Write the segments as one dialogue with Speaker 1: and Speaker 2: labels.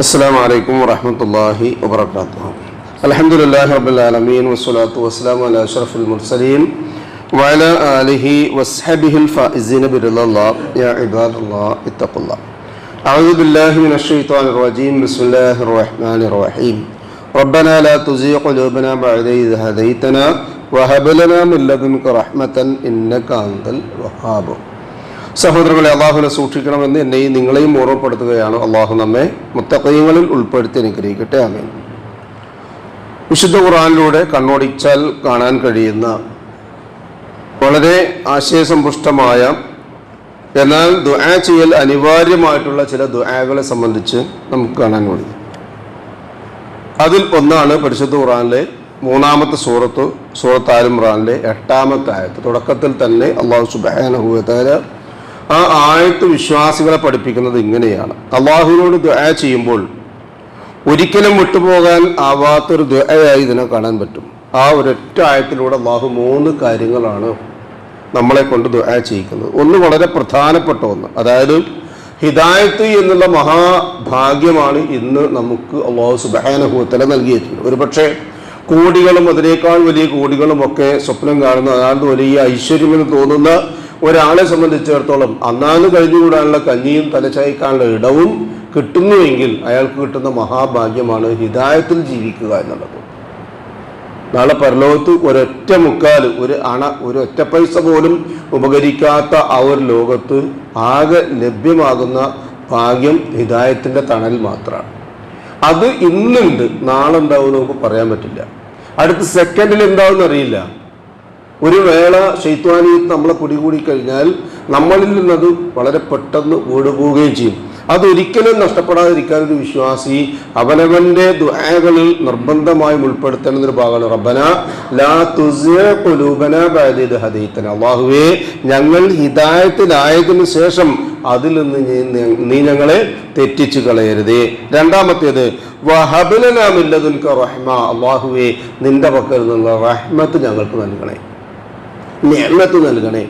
Speaker 1: السلام عليكم ورحمة الله وبركاته. الحمد لله رب العالمين والصلاة والسلام على أشرف المرسلين وعلى آله وصحبه الفائزين برضا الله. يا عباد الله اتقوا الله. أعوذ بالله من الشيطان الرجيم. بسم الله الرحمن الرحيم. ربنا لا تزغ قلوبنا بعد إذ هديتنا وهب لنا من لدنك رحمة إنك أنت الوهاب. സഹോദരങ്ങളെ അള്ളാഹുവിനെ സൂക്ഷിക്കണമെന്ന് എന്നെയും നിങ്ങളെയും ഓർമ്മപ്പെടുത്തുകയാണ് അള്ളാഹു നമ്മെ മുത്തക്കയങ്ങളിൽ ഉൾപ്പെടുത്തി അനുഗ്രഹിക്കട്ടെ ആമേൻ. വിശുദ്ധ ഖുറാനിലൂടെ കണ്ണോടിച്ചാൽ കാണാൻ കഴിയുന്ന വളരെ ആശയസമ്പുഷ്ടമായ എന്നാൽ ദുആ ചെയ്യൽ അനിവാര്യമായിട്ടുള്ള ചില ദുആകളെ സംബന്ധിച്ച് നമുക്ക് കാണാൻ കഴിയും. അതിൽ ഒന്നാണ് പരിശുദ്ധ ഖുറാനിലെ മൂന്നാമത്തെ സൂറത്ത് സൂറത്ത് ഇമ്രാനിലെ എട്ടാമത്തെ ആയത്ത്. തുടക്കത്തിൽ തന്നെ അള്ളാഹു സുബാനഹുല ആ ആയത്ത് വിശ്വാസികളെ പഠിപ്പിക്കുന്നത് ഇങ്ങനെയാണ്. അള്ളാഹുവിനോട് ദുആ ചെയ്യുമ്പോൾ ഒരിക്കലും വിട്ടുപോകാൻ ആവാത്തൊരു ദുആയായി ഇതിനെ കാണാൻ പറ്റും. ആ ഒരൊറ്റ ആയത്തിലൂടെ അള്ളാഹു മൂന്ന് കാര്യങ്ങളാണ് നമ്മളെ കൊണ്ട് ദുആ ചെയ്യിക്കുന്നത്. ഒന്ന് വളരെ പ്രധാനപ്പെട്ട ഒന്ന്. അതായത് ഹിദായത്ത് എന്നുള്ള മഹാഭാഗ്യമാണ് ഇന്ന് നമുക്ക് അള്ളാഹു സുബാനുഭവത്തല നൽകിയിട്ടുണ്ട് ഒരു പക്ഷേ കോടികളും അതിനേക്കാൾ വലിയ കോടികളും ഒക്കെ സ്വപ്നം കാണുന്ന അതായത് വലിയ ഐശ്വര്യമെന്ന് തോന്നുന്ന ഒരാളെ സംബന്ധിച്ചിടത്തോളം അന്നാന്ന് കഴിഞ്ഞുകൂടാനുള്ള കഞ്ഞിയും തലച്ചായ്ക്കാനുള്ള ഇടവും കിട്ടുന്നുവെങ്കിൽ അയാൾക്ക് കിട്ടുന്ന മഹാഭാഗ്യമാണ് ഹിതായത്തിൽ ജീവിക്കുക എന്നുള്ളത്. നാളെ പരലോകത്ത് ഒരൊറ്റ മുക്കാൽ ഒരു അണ ഒരു ഒറ്റ പൈസ പോലും ഉപകരിക്കാത്ത ആ ഒരു ലോകത്ത് ആകെ ലഭ്യമാകുന്ന ഭാഗ്യം ഹിതായത്തിന്റെ തണൽ മാത്രമാണ്. അത് ഇന്നുണ്ട് നാളെ ഉണ്ടാവും നമുക്ക് പറയാൻ പറ്റില്ല. അടുത്ത സെക്കൻഡിൽ എന്താവും അറിയില്ല. ഒരു വേള ശൈത്വാനി നമ്മളെ പിടികൂടി കഴിഞ്ഞാൽ നമ്മളിൽ നിന്നത് വളരെ പെട്ടെന്ന് ഓടുപോവുകയും ചെയ്യും. അതൊരിക്കലും നഷ്ടപ്പെടാതിരിക്കാൻ ഒരു വിശ്വാസി അവനവന്റെ ദുആകളിൽ നിർബന്ധമായും ഉൾപ്പെടുത്തേണ്ട ഒരു ഭാഗമാണ്. റബ്ബന ലാ തുസ്ബന ഹദീത്തന അള്ളാഹുവേ ഞങ്ങൾ ഹിദായത്തിലായതിനു ശേഷം അതിൽ നിന്ന് നീ- നീ ഞങ്ങളെ തെറ്റിച്ചു കളയരുതേ. രണ്ടാമത്തേത് വഹബലനാമില്ലതുൽക്ക റഹ്മ. അള്ളാഹുവേ നിന്റെ പക്കൽ നിന്നുള്ള റഹ്മത്ത് ഞങ്ങൾക്ക് നൽകണേ. നിയമത്ത് നൽകണേ.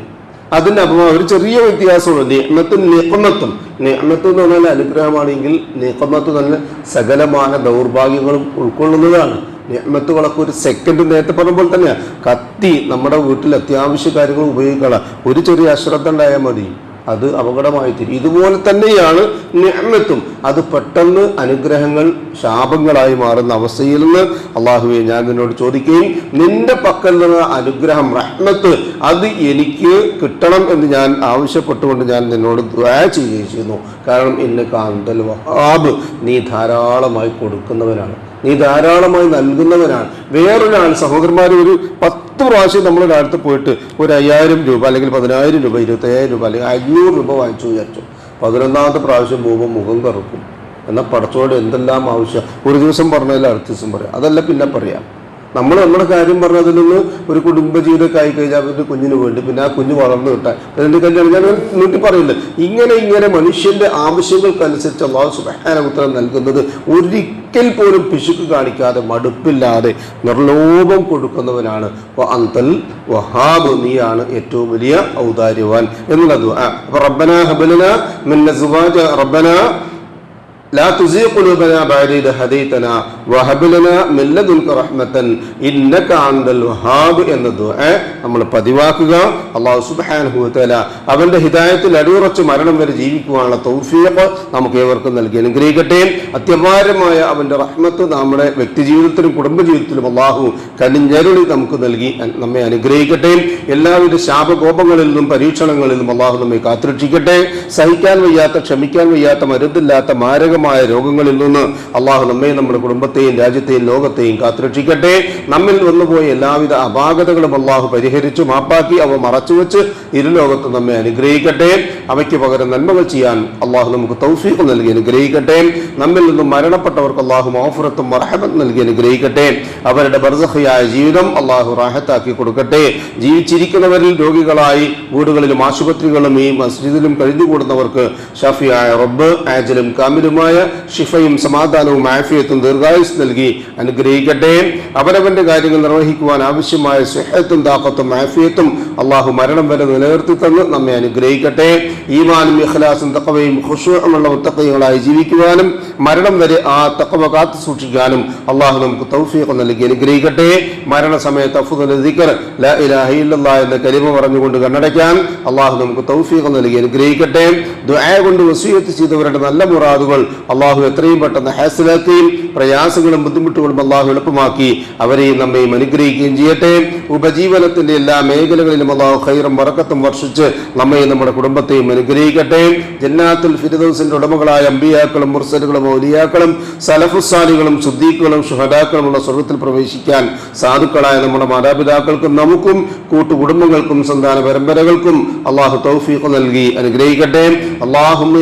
Speaker 1: അതിന്റെ അപ്പം ഒരു ചെറിയ വ്യത്യാസമുള്ളൂ നിയമത്തും നിയമത്തും നിയമത്ത് എന്ന് പറഞ്ഞാൽ അനുഗ്രഹമാണെങ്കിൽ നിയമത്ത് നല്ല സകലമാന ദൗർഭാഗ്യങ്ങളും ഉൾക്കൊള്ളുന്നതാണ്. നിയമത്തുകളൊക്കെ ഒരു സെക്കൻഡ് നേരത്തെ പറഞ്ഞ പോലെ തന്നെയാണ് കത്തി നമ്മുടെ വീട്ടിൽ അത്യാവശ്യ കാര്യങ്ങൾ ഉപയോഗിക്കണം. ഒരു ചെറിയ അശ്രദ്ധ ഉണ്ടായാൽ മതി. അത് അപകടമായി തീരും ഇതുപോലെ തന്നെയാണ് നിഅമത്തും. അത് പെട്ടെന്ന് അനുഗ്രഹങ്ങൾ ശാപങ്ങളായി മാറുന്ന അവസ്ഥയിൽ നിന്ന് അള്ളാഹുവെ ഞാൻ നിന്നോട് ചോദിക്കുകയും നിന്റെ പക്കൽ നിന്ന് അനുഗ്രഹം റഹ്മത്ത് അത് എനിക്ക് കിട്ടണം എന്ന് ഞാൻ ആവശ്യപ്പെട്ടുകൊണ്ട് ഞാൻ നിന്നോട് ദ്വാ ചെയ്യുകയും ചെയ്യുന്നു. കാരണം ഇന്ന് കാന്തൽ വഹാബ്. നീ ധാരാളമായി കൊടുക്കുന്നവനാണ്. നീ ധാരാളമായി നൽകുന്നവനാണ്. വേറൊരാൾ സഹോദരന്മാർ ഒരു പത്ത് പ്രാവശ്യം നമ്മൾ ഒരാളത്ത് പോയിട്ട് ഒരു അയ്യായിരം രൂപ അല്ലെങ്കിൽ പതിനായിരം രൂപ ഇരുപത്തയ്യായിരം രൂപ അല്ലെങ്കിൽ അഞ്ഞൂറ് രൂപ വാങ്ങിച്ചു വിചാരിച്ചു. പതിനൊന്നാമത്തെ പ്രാവശ്യം പോകുമ്പോൾ മുഖം കറുക്കും. എന്നാൽ പടച്ചോട് എന്തെല്ലാം ആവശ്യം? ഒരു ദിവസം പറഞ്ഞതിൽ അടുത്ത ദിവസം പറയാം. അതല്ല പിന്നെ പറയാം. നമ്മൾ നമ്മുടെ കാര്യം പറഞ്ഞതിൽ നിന്ന് ഒരു കുടുംബജീവിതമൊക്കെ ആയി കഴിഞ്ഞാൽ ഒരു കുഞ്ഞിന് വേണ്ടി പിന്നെ ആ കുഞ്ഞ് വളർന്നു കിട്ടാൻ. അതിന്റെ കല്യാണം ഞാൻ നീട്ടി പറയില്ല ഇങ്ങനെ ഇങ്ങനെ മനുഷ്യന്റെ ആവശ്യങ്ങൾക്കനുസരിച്ച് അള്ളാഹു സുബാനമുത്തരം നൽകുന്നത് ഒരിക്കൽ പോലും പിശുക്ക് കാണിക്കാതെ മടുപ്പില്ലാതെ നിർലോഭം കൊടുക്കുന്നവനാണ്. അന്തൽ വഹാബ് നീയാണ് ഏറ്റവും വലിയ ഔദാര്യവാൻ എന്നുള്ളത് റബ്ബന ഹബലന മിന്ന സുബാജ റബ്ബന لا تزغ قلوبنا بعد إذ هديتنا وهب لنا من لدنك رحمة إنك أنت الوهاب എന്ന ദുആ നമ്മൾ പതിവാക്കുക അള്ളാഹു സുബ്ഹാനഹു വതആല അവന്റെ ഹിദായത്തിൽ അടിയുറച്ച് മരണം വരെ ജീവിക്കുവാനുള്ള തൗഫീഖ് നമുക്ക് ഏവർക്കും നൽകി അനുഗ്രഹിക്കട്ടെ അത്യപാരമായ അവന്റെ റഹ്മത്ത് നമ്മുടെ വ്യക്തി ജീവിതത്തിലും കുടുംബജീവിതത്തിലും അള്ളാഹു കനിഞ്ഞരുളി നമുക്ക് നൽകി അൻ- നമ്മെ അനുഗ്രഹിക്കട്ടെ എല്ലാവിധ ശാപകോപങ്ങളിൽ നിന്നും പരീക്ഷണങ്ങളിൽ നിന്നും അള്ളാഹു നമ്മെ കാത്തുരക്ഷിക്കട്ടെ സഹിക്കാൻ വയ്യാത്ത ക്ഷമിക്കാൻ വയ്യാത്ത മരുന്നില്ലാത്ത മാരകമായ രോഗങ്ങളിൽ നിന്ന് അള്ളാഹു നമ്മെ നമ്മുടെ കുടുംബത്തെയും രാജ്യത്തെയും ലോകത്തെയും കാത്തുരക്ഷിക്കട്ടെ. നമ്മിൽ വന്നുപോയ എല്ലാവിധ അപാകതകളും അള്ളാഹു പരിഹരിച്ചു മാപ്പാക്കി അവ മറച്ചുവെച്ച് ഇരുലോകത്ത് നമ്മെ അനുഗ്രഹിക്കട്ടെ. അവയ്ക്ക് പകരം നന്മകൾ ചെയ്യാൻ അള്ളാഹു നമുക്ക് തൗഫീഖ് നൽകി അനുഗ്രഹിക്കട്ടെ. നമ്മിൽ നിന്നും മരണപ്പെട്ടവർക്ക് അള്ളാഹു മഹഫുറത്തും മറഹമത്ത് നൽകി അനുഗ്രഹിക്കട്ടെ. അവരുടെ ബർസഹയായ ജീവിതം അള്ളാഹു റാഹത്താക്കി കൊടുക്കട്ടെ. ജീവിച്ചിരിക്കുന്നവരിൽ രോഗികളായി വീടുകളിലും ആശുപത്രികളും ഈ മസ്ജിദിലും കഴിഞ്ഞുകൂടുന്നവർക്ക് ഷഫിയായ റബ്ബ് ആജലും കാമിലുമായ പൂർണമായ ഷിഫയും സമാധാനവും ആഫിയത്തും ദീർഘായുസ് നൽകി അനുഗ്രഹിക്കട്ടെ. അവരവന്റെ കാര്യങ്ങൾ നിർവഹിക്കുവാൻ ആവശ്യമായ സുഹത്തും താക്കത്തും ആഫിയത്തും അള്ളാഹു മരണം വരെ നിലനിർത്തി തന്ന് നമ്മെ അനുഗ്രഹിക്കട്ടെ. ഈമാനും ഇഖ്ലാസും തക്കവയും ഖുഷുമുള്ള മുത്തക്കൈകളായി ജീവിക്കുവാനും മരണം വരെ ആ തക്കവ കാത്തു സൂക്ഷിക്കാനും അള്ളാഹു നമുക്ക് തൗഫീഖ് നൽകി അനുഗ്രഹിക്കട്ടെ. മരണസമയത്ത് ദിക്കർ ലാ ഇലാഹ എന്ന കലിമ പറഞ്ഞുകൊണ്ട് കണ്ണടയ്ക്കാൻ അള്ളാഹു നമുക്ക് തൗഫീഖ് നൽകി അനുഗ്രഹിക്കട്ടെ. ദുആ കൊണ്ട് വസീയത്ത് ചെയ്തവരുടെ നല്ല മുറാദുകൾ അള്ളാഹു എത്രയും പെട്ടെന്ന് ഹാസിലാക്കുകയും പ്രയാസങ്ങളും ബുദ്ധിമുട്ടുകളും അള്ളാഹു എളുപ്പമാക്കി അവരെയും നമ്മയും അനുഗ്രഹിക്കുകയും ചെയ്യട്ടെ. ഉപജീവനത്തിന്റെ എല്ലാ മേഖലകളിലും അള്ളാഹു ഖൈറും വറക്കത്തും വർഷിച്ച് നമ്മയും നമ്മുടെ കുടുംബത്തെയും അനുഗ്രഹിക്കട്ടെ. ജന്നാത്തുൽ ഫിരിദോസിന്റെ ഉടമകളായ അമ്പിയാക്കളും മുർസലുകളും ഔലിയാക്കളും സലഫുസാലികളും സുദ്ദീഖുകളും ഷുഹദാക്കളുമുള്ള സ്വർഗത്തിൽ പ്രവേശിക്കാൻ സാധുക്കളായ നമ്മുടെ മാതാപിതാക്കൾക്കും നമുക്കും കൂട്ടുകുടുംബങ്ങൾക്കും സന്താന പരമ്പരകൾക്കും അള്ളാഹു തൗഫീഖ് നൽകി അനുഗ്രഹിക്കട്ടെ. അള്ളാഹുമ്മ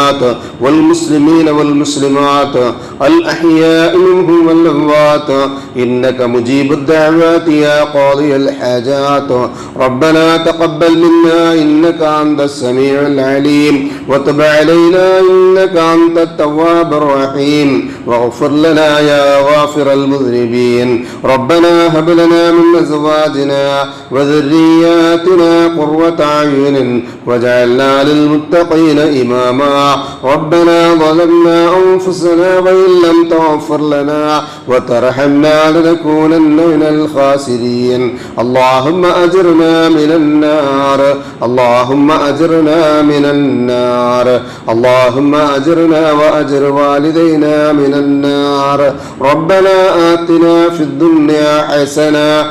Speaker 1: والمؤمنات والمسلمين والمسلمات الأحياء منهم والأموات. إنك مجيب الدعوات يا قاضي الحاجات. ربنا تقبل منا إنك أنت السميع العليم. وتب علينا إنك أنت التواب الرحيم. واغفر لنا يا غافر المذنبين. ربنا هب لنا من أزواجنا وذرياتنا قرة أعين. واجعلنا للمتقين إماما. ربنا ظلمنا أنفسنا وإن لم تغفر لنا وترحمنا لنكونن من الخاسرين. اللهم أجرنا من النار. اللهم أجرنا من النار. اللهم أجرنا وأجر والدينا من النار. ربنا آتنا في الدنيا حسنة